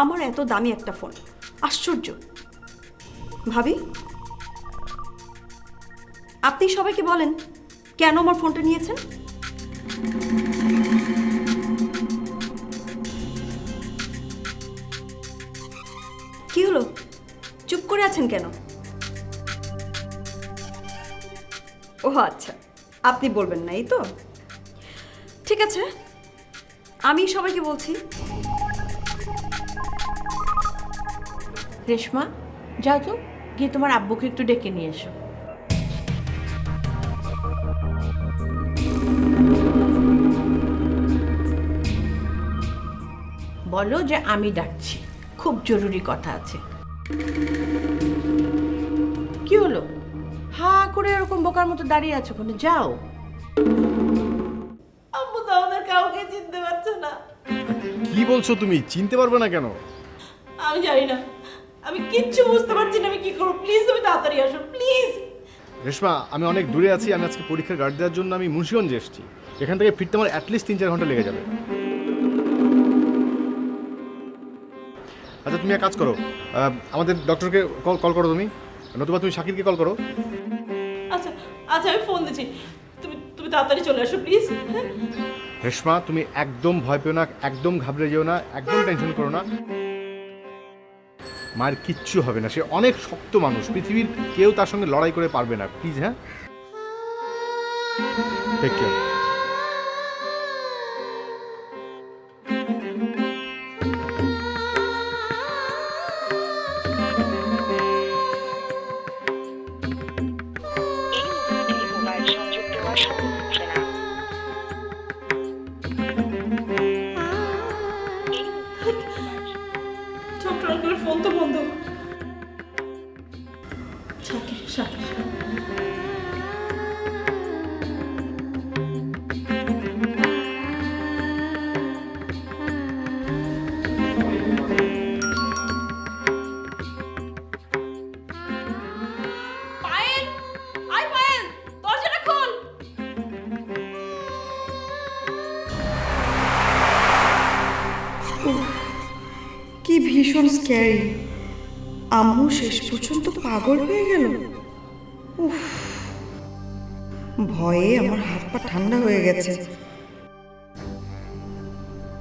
আমার এত দামি একটা ফোন। আশ্চর্য। ভাবি, আপনি সবাইকে বলেন, কেন আমার ফোনটা নিয়েছেন? কি হলো? চুপ করে আছেন কেন? ও আচ্ছা আপনি বলবেন না, এই তো? ঠিক আছে, আমি সবাইকে বলছি রেশমা যাও তো গিয়ে তোমার আব্বুকে একটু ডেকে নিয়ে এসো। বলো যে আমি ডাকছি। খুব জরুরি কথা আছে। কি হলো? হা করে এরকম বোকার মতো দাঁড়িয়ে আছো কোনো? যাও। আব্বু তো আমাদের কাউকে চিনতে পারছে না। কি বলছো তুমি? চিনতে পারবে না কেন? আমি জানি না। আমি কিচ্ছু বুঝতে পারছি না আমি কি করব? প্লিজ তুমি তাড়াতাড়ি আসো প্লিজ রেশমা আমি অনেক দূরে আছি আমি আজকে পরীক্ষার গার্ড দেওয়ার জন্য আমি মুন্সিগঞ্জে এসেছি। এখান থেকে ফিরতে আমার অ্যাটলিস্ট তিন চার ঘণ্টা লেগে যাবে। আচ্ছা তুমি এক কাজ করো। আহ, আমাদের ডক্টরকে কল কল করো তুমি। নতুবা তুমি শাকিরকে কল করো। আচ্ছা আচ্ছা আমি ফোন দিচ্ছি। তুমি তুমি তাড়াতাড়ি চলে আসো প্লিজ হ্যাঁ? রেশমা তুমি একদম ভয় পেও না একদম ঘাবড়ে যেও না একদম টেনশন করো না। মায়ের কিচ্ছু হবে না। সে অনেক শক্ত মানুষ। পৃথিবীর কেউ তার সঙ্গে লড়াই করে পারবে না। প্লিজ হ্যাঁ? টেক কেয়ার ভীষণ স্ক্যারি আম্মু শেষ পর্যন্ত পাগল হয়ে গেল। উফ। ভয়ে আমার হাত পা ঠান্ডা হয়ে গেছে।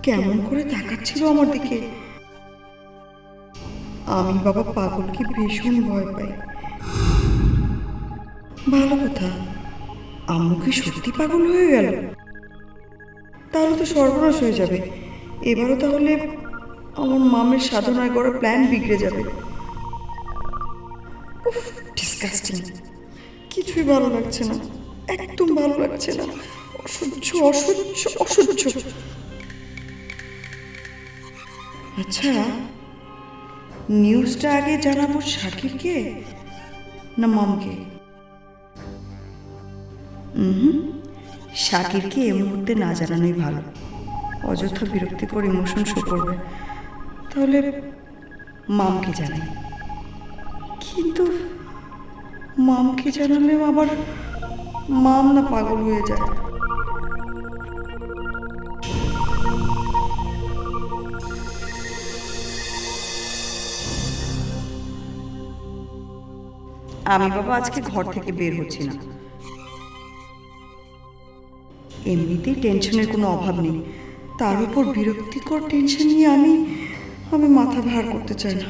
কেমন করে তাকাচ্ছিল আমার দিকে। আমি বাবা পাগলকে ভীষণ ভয় পাই। ভালো কথা, আম্মু কি সত্যি পাগল হয়ে গেল? তাহলে তো সর্বনাশ হয়ে যাবে। এবারও তাহলে আমার মামের সাধনায় করা প্ল্যান বিগড়ে যাবে। কিছুই ভালো লাগছে না। একদম ভালো লাগছে না। অসহ্য অসহ্য অসহ্য। আচ্ছা নিউজটা আগে জানাব শাকিরকে না মামকে? হুম শাকিরকে এই মুহূর্তে না জানানোই ভালো। অযথা বিরক্তি বিরক্তিকর ইমোশন শো করবে তাহলে মামকে জানাই। কিন্তু মামকে জানালেও আবার মাম না পাগল হয়ে যায়। আমি বাবা আজকে ঘর থেকে বের হচ্ছি না। এমনিতেই টেনশনের কোনো অভাব নেই। তার উপর বিরক্তিকর টেনশন নিয়ে আমি আমি মাথা ভার করতে চাই না.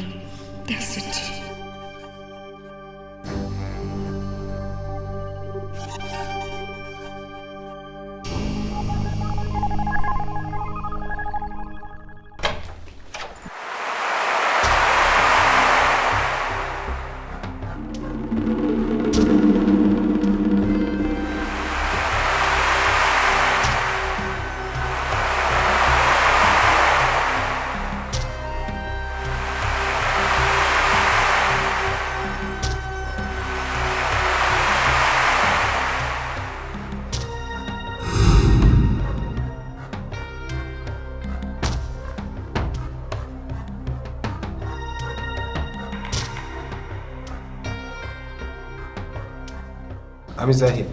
আমি জাহিদ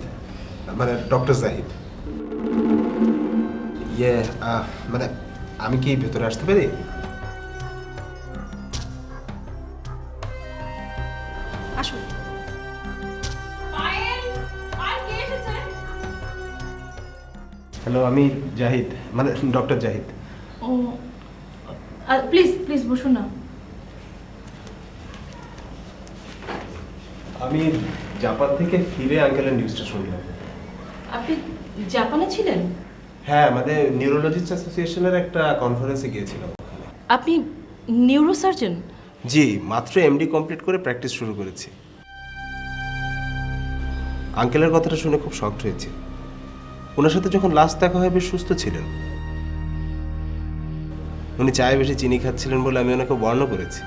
মানে ডক্টর জাহিদ। ইয়ে মানে আমি কি ভেতরে আসতে পারি? হ্যালো আমি জাহিদ মানে ডক্টর জাহিদ। প্লিজ প্লিজ বসুন না। আমি জাপান থেকে ফিরে আঙ্কেলের নিউজটা শুনলাম। আপনি জাপানে ছিলেন? হ্যাঁ আমাদের নিউরোলজিস্ট অ্যাসোসিয়েশনের একটা কনফারেন্সে গিয়েছিলাম আপনি নিউরোসার্জন জি মাত্র এমডি কমপ্লিট করে প্র্যাকটিস শুরু করেছি। আঙ্কেলের কথাটা শুনে খুব শক্ট হয়েছে। ওনার সাথে যখন লাস্ট দেখা হয় বেশ সুস্থ ছিলেন। উনি চায়ে বেশি চিনি খাচ্ছিলেন বলে আমি ওনাকে বর্ণ করেছি।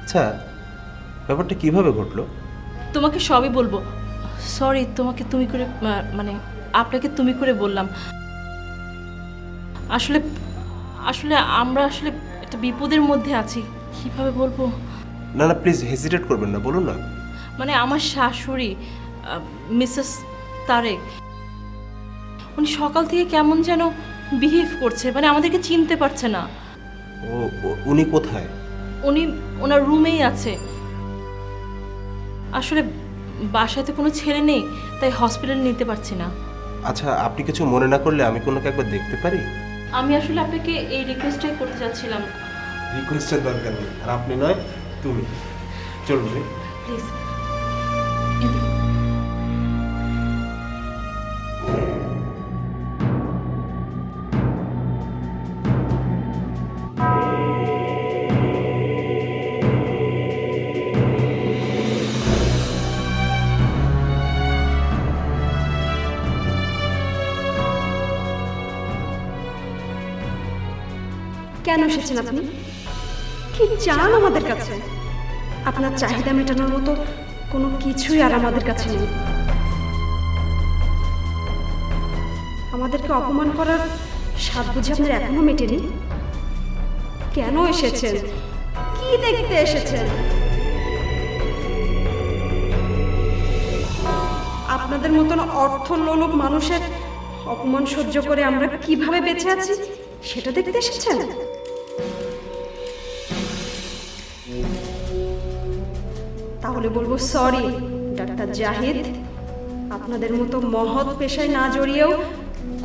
আচ্ছা ব্যাপারটা কীভাবে ঘটলো? তোমাকে সবই বলব। সরি তোমাকে তুমি করে মানে আপনাকে তুমি করে বললাম। আসলে আসলে আমরা আসলে একটা বিপদের মধ্যে আছি। কীভাবে বলব? না না প্লিজ হেজিটেট করবেন না বলুন না। মানে আমার শাশুড়ি মিসেস তারেক উনি সকাল থেকে কেমন যেন বিহেভ করছে মানে আমাদেরকে চিনতে পারছে না। ও উনি কোথায়? উনি ওনার রুমেই আছে। আসলে বাসায় তো কোনো ছেলে নেই তাই হসপিটাল নিতে পারছি না। আচ্ছা আপনি কিছু মনে না করলে আমি কোনোকে একবার দেখতে পারি? আমি আসলে আপনাকে এই রিকোয়েস্টটাই করতে চাচ্ছিলাম। রিকোয়েস্টের দরকার নেই আর আপনি নয় তুমি। চলুন। প্লিজ কেন এসেছেন আপনি? কি চান আমাদের কাছে? আপনার চাহিদা মেটানোর মতো কোনো কিছুই আর আমাদের কাছে নেই। আমাদেরকে অপমান করার স্বাদ বুঝে আপনার এখনও মেটেনি? কেন এসেছেন? কি দেখতে এসেছেন? আপনাদের মতন অর্থ লোলুপ মানুষের অপমান সহ্য করে আমরা কীভাবে বেঁচে আছি, সেটা দেখতে এসেছেন? তাহলে বলব সরি ডাক্তার জাহিদ। আপনাদের মতো মহৎ পেশায় না জড়িয়েও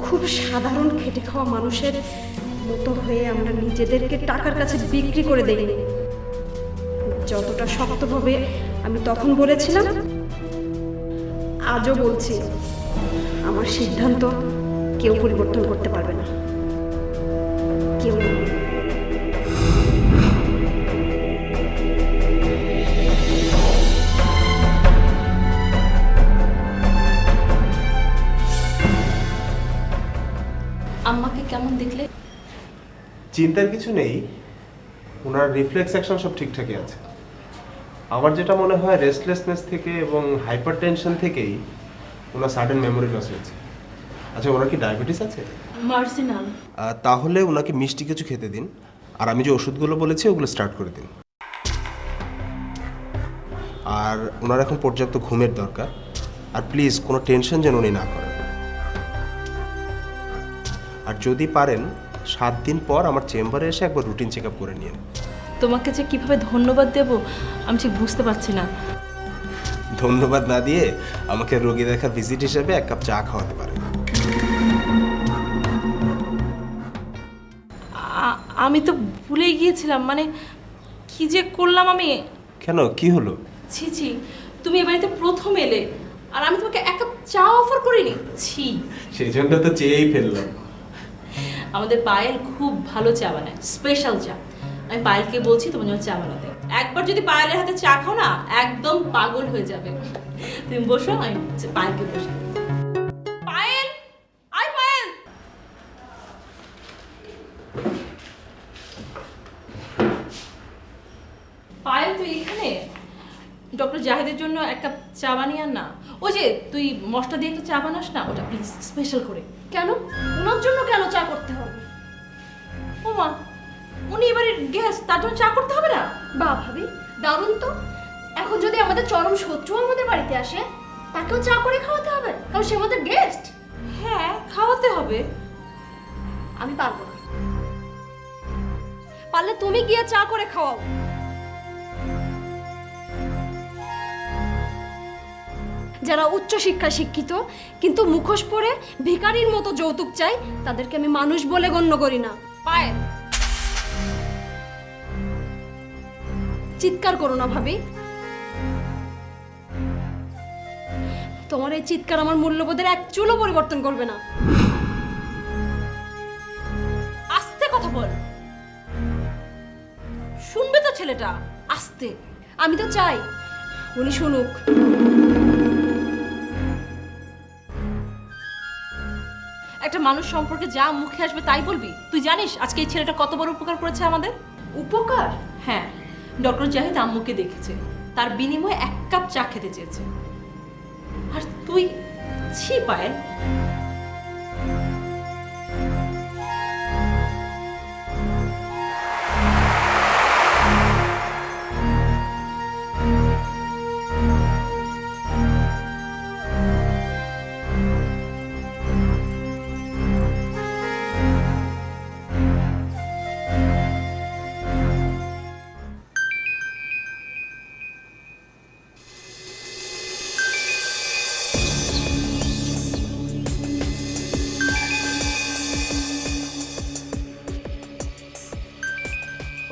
খুব সাধারণ খেটে খাওয়া মানুষের মতো হয়ে আমরা নিজেদেরকে টাকার কাছে বিক্রি করে দেইনি যতটা শক্তভাবে আমি তখন বলেছিলাম, আজও বলছি, আমার সিদ্ধান্ত কেউ পরিবর্তন করতে পারবে না। আম্মাকে কেমন দেখলে? চিন্তার কিছু নেই। ওনার রিফ্লেক্স অ্যাকশন সব ঠিকঠাকই আছে। আমার যেটা মনে হয় রেস্টলেসনেস থেকে এবং হাইপার টেনশন থেকেই ওনার সাডেন মেমোরি লস হয়েছে। আচ্ছা ওনার কি ডায়াবেটিস আছে? তাহলে ওনাকে মিষ্টি কিছু খেতে দিন। আর আমি যে ওষুধগুলো বলেছি ওগুলো স্টার্ট করে দিন। আর ওনার এখন পর্যাপ্ত ঘুমের দরকার। আর প্লিজ কোনো টেনশন যেন উনি না করেন। আর যদি পারেন সাত দিন পর আমার চেম্বারে এসে একবার রুটিন চেক আপ করে নিন। তোমাকে যে কীভাবে ধন্যবাদ দেব আমি ঠিক বুঝতে পারছি না। ধন্যবাদ না দিয়ে আমাকে রোগী দেখার ভিজিট হিসেবে এক কাপ চা খাওয়াতে পারেন। আ- আমি তো ভুলেই গিয়েছিলাম মানে কি যে করলাম আমি? কেন? কি হলো? ছি ছি তুমি এ বাড়িতে প্রথম এলে আর আমি তোমাকে এক কাপ চা অফার করিনি। ছি। সেই জন্য তো চেয়েই ফেললাম। আমাদের পায়েল খুব ভালো চা বানায় স্পেশাল চা। আমি পায়েলকে বলছি তোমার জন্য চা বানাতে। একবার যদি পায়েলের হাতে চা খাও না, একদম পাগল হয়ে যাবে। তুমি বসো, আমি পায়েলকে বসে পায়েল! আয় পায়েল! পায়েল, তুই এখানে? ডক্টর জাহিদের জন্য এক কাপ চা বানিয়ে না। ওই যে তুই মশলা দিয়ে একটা চা বানাস না ওটা প্লিজ স্পেশাল করে। কেন? ওনার জন্য কেন চা করতে হবে? ও মা উনি এবারে গ্যাস তার জন্য চা করতে হবে না? বা ভাবি দারুণ তো। এখন যদি আমাদের চরম শত্রু আমাদের বাড়িতে আসে তাকেও চা করে খাওয়াতে হবে কারণ সে আমাদের গেস্ট হ্যাঁ খাওয়াতে হবে। আমি পারব না। পারলে তুমি গিয়ে চা করে খাওয়াও। যারা উচ্চ শিক্ষায় শিক্ষিত কিন্তু মুখোশ পরে ভিখারির মতো যৌতুক চাই তাদেরকে আমি মানুষ বলে গণ্য করি না। পায়েল। চিৎকার করো না ভাবি। তোমার এই চিৎকার আমার মূল্যবোধের এক চুলও পরিবর্তন করবে না। আস্তে কথা বল। শুনবে তো ছেলেটা আস্তে। আমি তো চাই। উনি শুনুক। মানুষ সম্পর্কে যা মুখে আসবে তাই বলবি? তুই জানিস আজকে এই ছেলেটা কত বড় উপকার করেছে আমাদের? উপকার? হ্যাঁ। ডক্টর জাহিদ আম্মুকে দেখেছে। তার বিনিময়ে এক কাপ চা খেতে চেয়েছে। আর তুই ছি পায়েল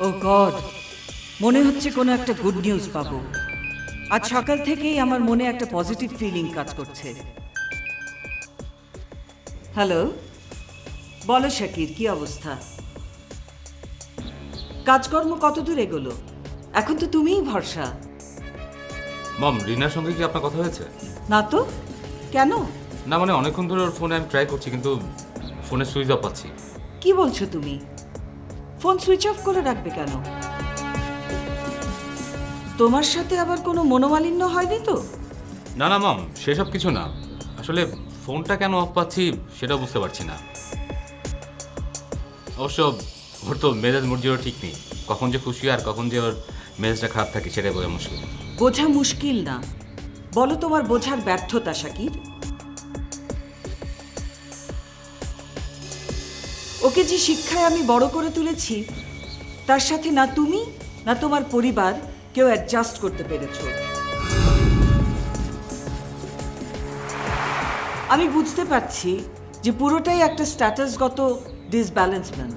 ও গড মনে হচ্ছে কোনো একটা গুড নিউজ পাবো। আজ সকাল থেকেই আমার মনে একটা পজিটিভ ফিলিং কাজ করছে। হ্যালো বলো শাকির কি অবস্থা? কাজকর্ম কত দূর এগোলো? এখন তো তুমিই ভরসা। মম রিনার সঙ্গে কি আপনার কথা হয়েছে? না তো কেন? না মানে অনেকক্ষণ ধরে ওর ফোনে আমি ট্রাই করছি কিন্তু ফোনে সুইচ অফ পাচ্ছি। কি বলছো তুমি? ফোন সুইচ অফ করে রাখবে কেন? তোমার সাথে আবার কোনো মনোমালিন্য হয়নি তো? না না মাম সেসব কিছু না। আসলে ফোনটা কেন অফ পাচ্ছি সেটা বুঝতে পারছি না। অবশ্য ওর তো মেজাজ মর্জিরও ঠিক নেই। কখন যে খুশি আর কখন যে ওর মেজাজটা খারাপ থাকে সেটাই বোঝা মুশকিল। বোঝা মুশকিল না। বলো তোমার বোঝার ব্যর্থতা শাকির ওকে যে শিক্ষায় আমি বড় করে তুলেছি, তার সাথে না তুমি, না তোমার পরিবার কেউ অ্যাডজাস্ট করতে পেরেছ। আমি বুঝতে পারছি যে পুরোটাই একটা স্ট্যাটাসগত ডিসব্যালেন্সমেন্ট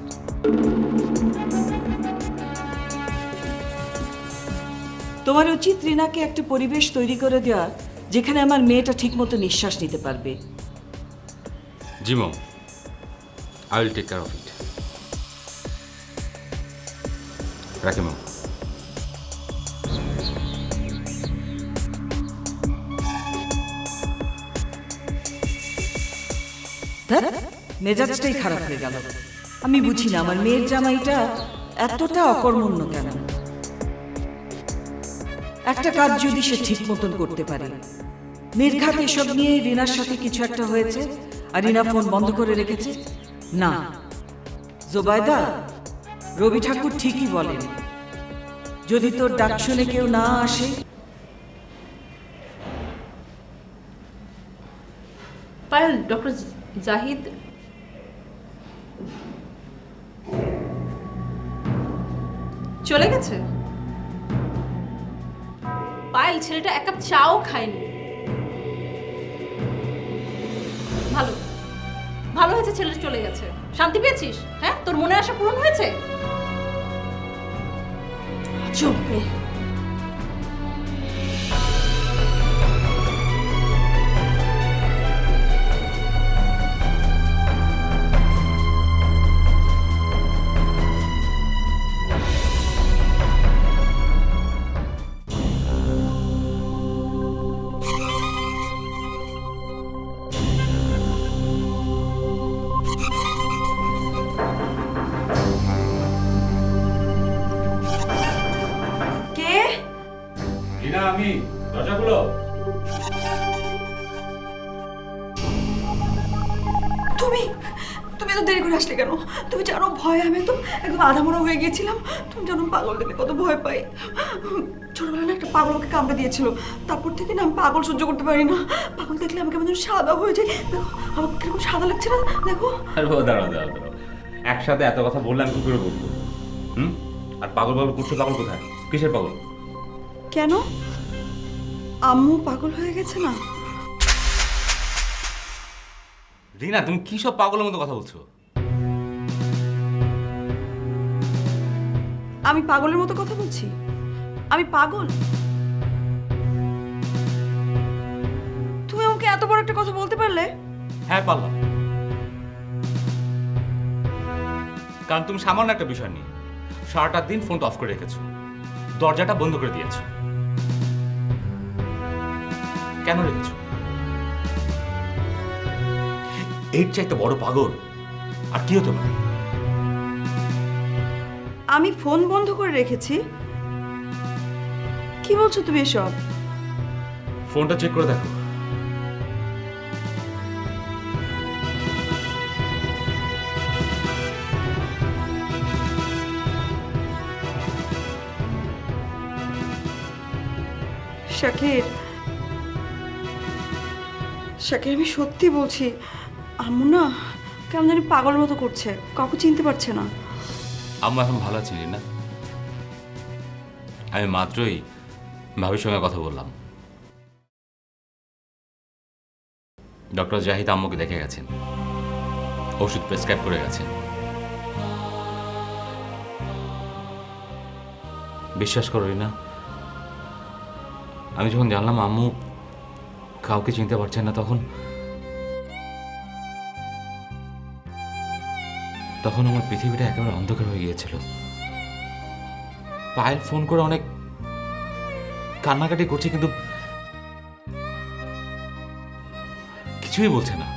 তোমার উচিত রিনাকে একটা পরিবেশ তৈরি করে দেওয়া, যেখানে আমার মেয়েটা ঠিকমতো নিঃশ্বাস নিতে পারবে। জি I will take care of it রাখি মেজাজটাই খারাপ হয়ে গেল। আমি বুঝি না, আমার মেয়ের জামাইটা এতটা অকর্মণ্য কেন? একটা কাজ যদি সে ঠিক মতন করতে পারে। নির্ঘাত এসব নিয়ে রিনার সাথে কিছু একটা হয়েছে, আর রিনা ফোন বন্ধ করে রেখেছে। না। জোবায়দা রবি ঠাকুর ঠিকই বলেন, যদি তোর ডাক শুনে কেউ না আসে? পায়েল, ডক্টর জাহিদ। চলে গেছে? পায়েল, ছেলেটা এক কাপ চাও খায়নি। ভালো হয়েছে ছেলেটা চলে গেছে। শান্তি পেয়েছিস? হ্যাঁ? তোর মনে আশা পূরণ হয়েছে? চুপে আমি দরজাগুলো তুমি তুমি এত দেরি করে আসলে কেন? তুমি জানো ভয় আমি তো একদম আধামরা হয়ে গিয়েছিলাম। তুমি জানো পাগল দেখলে কত ভয় পাই। ছোটবেলায় না একটা পাগল আমাকে কামড়ে দিয়েছিল। তারপর থেকে না আমি পাগল সহ্য করতে পারি না। পাগল দেখলে আমাকে কেমন যেন সাদা হয়ে যায় দেখো আমাকে কীরকম সাদা লাগছে না? দেখো। আরে বাবা দাঁড়াও দাঁড়াও দাঁড়াও। একসাথে এত কথা বললাম কি করে বলব? হুম? আর পাগল পাগল করছ পাগল কোথায়? কিসের পাগল? কেন? আম্মু পাগল হয়ে গেছে না? রিনা তুমি কি সব পাগলের মতো কথা বলছো? আমি পাগলের মতো কথা বলছি? আমি পাগল? তুমি আমাকে এত বড় একটা কথা বলতে পারলে? হ্যাঁ পারলাম। কারণ তুমি সামান্য একটা বিষয় নিয়ে সারাটা দিন ফোনটা অফ করে রেখেছো। দরজাটা বন্ধ করে দিয়েছ। কেন রেখেছো? এর চাইতে বড় পাগল আর কি হতে পারে? আমি ফোন বন্ধ করে রেখেছি। কি বলছো তুমি এসব? ফোনটা চেক করে দেখো। শাকির শাকির আমি সত্যি বলছি। আম্মু না কেমন জানি পাগল মতো করছে। কাউকে চিনতে পারছে না। আম্মু এখন ভালো আছি না আমি মাত্রই ভাবির সঙ্গে কথা বললাম। ডক্টর জাহিদ আম্মুকে দেখে গেছেন। ওষুধ প্রেসক্রাইব করে গেছেন। বিশ্বাস করো না আমি যখন জানলাম আম্মু কাউকে চিনতে পারছেন না তখন? তখন আমার পৃথিবীটা একেবারে অন্ধকার হয়ে গিয়েছিল। পায়েল ফোন করে অনেক কান্নাকাটি করছে কিন্তু কিছুই বলছে না।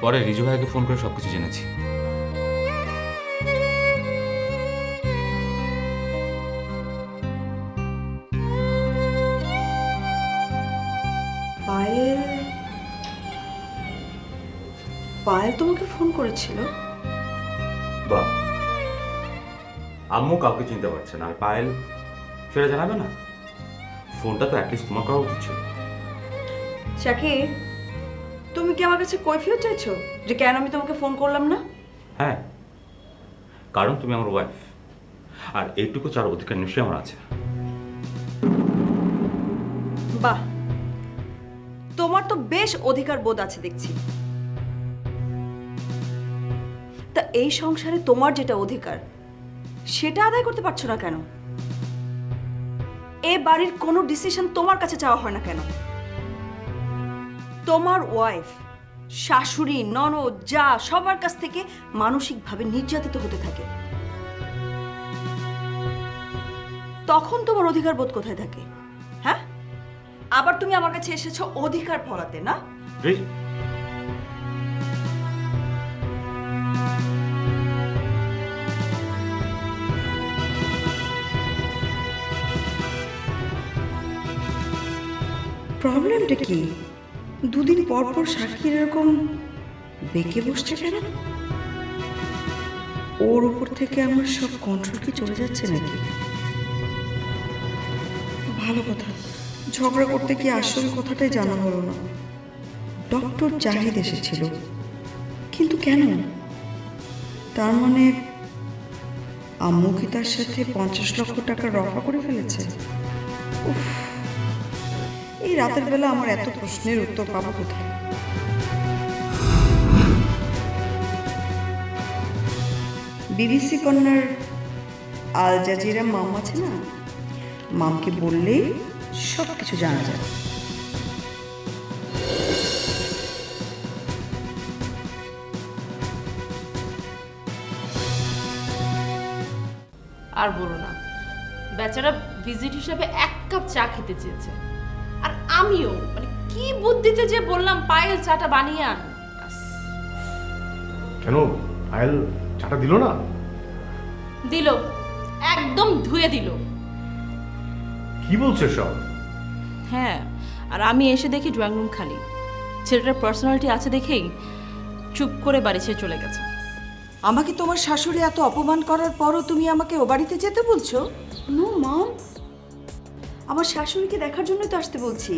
পরে রিজু ভাইকে ফোন করে সবকিছু জেনেছি। পায়েল তোমাকে ফোন করেছিল? বাহ আম্মু কাউকে চিনতে পারছে না। আর পায়েল সেটা জানাবে না? ফোনটা তো অ্যাটলিস্ট তোমার করা উচিত ছিল। শাকির তুমি কি আমার কাছে কৈফিয়ত চাইছো? যে কেন আমি তোমাকে ফোন করলাম না? হ্যাঁ কারণ তুমি আমার ওয়াইফ আর এইটুকু চার অধিকার নিশ্চয়ই আমার আছে। বাহ তোমার তো বেশ অধিকার বোধ আছে দেখছি। তা এই সংসারে তোমার যেটা অধিকার, সেটা আদায় করতে পারছ না কেন? এ বাড়ির কোনো ডিসিশন তোমার কাছে চাওয়া হয় না কেন? তোমার ওয়াইফ শাশুড়ি, ননদ, যা সবার কাছ থেকে মানসিকভাবে নির্যাতিত হতে থাকে। তখন তোমার অধিকার বোধ কোথায় থাকে? হ্যাঁ? আবার তুমি আমার কাছে এসেছ অধিকার ফলাতে, না? প্রবলেমটা কি? দুদিন পর পর সাক্ষীর এরকম বেঁকে বসছে কেন? ওর উপর থেকে আমার সব কন্ট্রোল কি চলে যাচ্ছে নাকি? ভালো কথা। ঝগড়া করতে গিয়ে আসল কথাটাই জানা হলো না। ডক্টর জাহিদ এসেছিল। কিন্তু কেন? তার মানে আম্মু কি তার সাথে পঞ্চাশ লক্ষ টাকা রফা করে ফেলেছে? উফ। এই রাতের বেলা আমার এত প্রশ্নের উত্তর পাবো কোথায়? বিবিসি কন্যার আল জাজিরা মাম আছে না? মামকে বললেই সব কিছু জানা যায় আর বলো না, বেচারা ভিজিট হিসাবে এক কাপ চা খেতে চেয়েছে। আমিও মানে কি বুদ্ধিতে যে বললাম পায়েল চাটা বানিয়ে আন। কেন? আয়াল চাটা দিল না? দিল একদম ধুয়ে দিল। কি বলছে সব? হ্যাঁ আর আমি এসে দেখি ড্রয়িং রুম খালি। ছেলেটার পার্সোনালিটি আছে দেখেই চুপ করে বাড়ি ছেড়ে চলে গেছে। আমাকে তোমার শাশুড়ি এত অপমান করার পরও তুমি আমাকে ও বাড়িতে যেতে বলছো? নো মাম আমার শাশুড়িকে দেখার জন্য তো আসতে বলছি।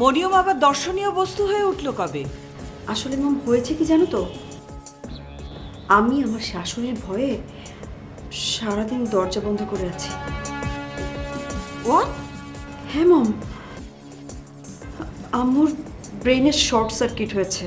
মরিয়ম আবার দর্শনীয় বস্তু হয়ে উঠল কবে? আসলে মাম হয়েছে কি জানো তো? আমি আমার শাশুড়ির ভয়ে সারাদিন দরজা বন্ধ করে আছি। হোয়াট হ্যাঁ মম আম্মুর ব্রেনের শর্ট সার্কিট হয়েছে।